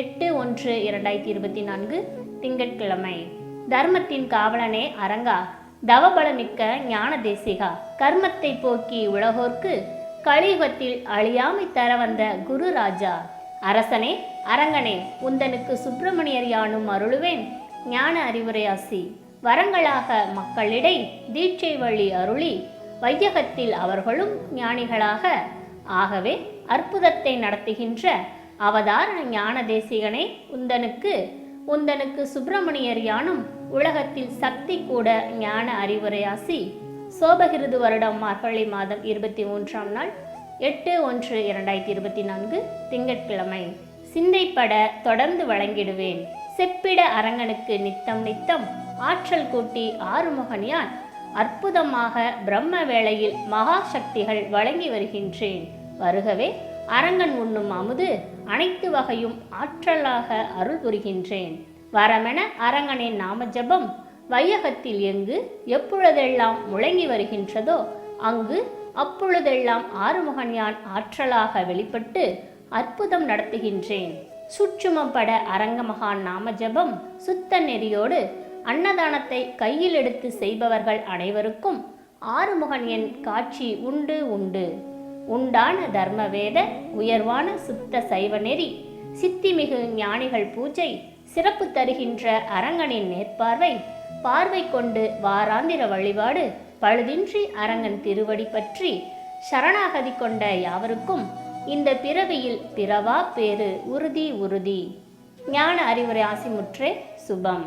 எட்டு ஒன்று இரண்டாயிரத்தி இருபத்தி நான்கு திங்கட்கிழமை. தர்மத்தின் காவலனே அரங்கா தவபலமிக்க ஞான தேசிகா கர்மத்தை போக்கி உலகோர்க்கு கலியுகத்தில் அழியாமை தர வந்த குரு ராஜா அரசனே அரங்கனே உந்தனுக்கு சுப்பிரமணியர் யானும் அருளுவேன் ஞான அறிவுரையாசி. வரங்களாக மக்களிடை தீட்சை வழி அருளி வையகத்தில் அவர்களும் ஞானிகளாக. ஆகவே அற்புதத்தை நடத்துகின்ற அவதார ஞான தேசிகனே உந்தனுக்கு உந்தனுக்கு சுப்பிரமணியர் யானும் உலகத்தில் சக்தி கூட ஞான அறிவுரையாசி சோபகிருது வருடம் மார்கழி மாதம் இருபத்தி மூன்றாம் நாள் எட்டு ஒன்று இரண்டாயிரத்தி இருபத்தி நான்கு திங்கட்கிழமை. சிந்தைப்பட தொடர்ந்து வழங்கிடுவேன். செப்பிட அரங்கனுக்கு நித்தம் நித்தம் ஆற்றல் கூட்டி ஆறுமுகனியான் அற்புதமாக பிரம்ம வேளையில் மகா சக்திகள் வழங்கி வருகின்றேன். வருகவே அரங்கன் உண்ணும் அமுது அனைத்து வகையும் ஆற்றலாக அருள் புரிகின்றேன். வரமென அரங்கனின் நாம ஜபம் வையகத்தில் எங்கு எப்பொழுதெல்லாம் முழங்கி வருகின்றதோ அங்கு அப்பொழுதெல்லாம் ஆறுமுகன்யான் ஆற்றலாக வெளிப்பட்டு அற்புதம் நடத்துகின்றேன். சுற்றுமப்பட அரங்கமகான் நாம ஜபம் சுத்த நெறியோடு அன்னதானத்தை கையில் எடுத்து செய்பவர்கள் அனைவருக்கும் ஆறுமுகன் என் காட்சி உண்டு உண்டு. உண்டான தர்மவேத உயர்வான சுத்த சைவ நெறி சித்திமிகு ஞானிகள் பூஜை சிறப்பு தருகின்ற அரங்கனின் நேர்பார்வை பார்வை கொண்டு வாராந்திர வழிபாடு பழுதின்றி அரங்கன் திருவடி பற்றி சரணாகதி கொண்ட யாவருக்கும் இந்த பிறவியில் பிறவா பேறு உறுதி உறுதி. ஞான அறிவுரை ஆசிமுற்றே சுபம்.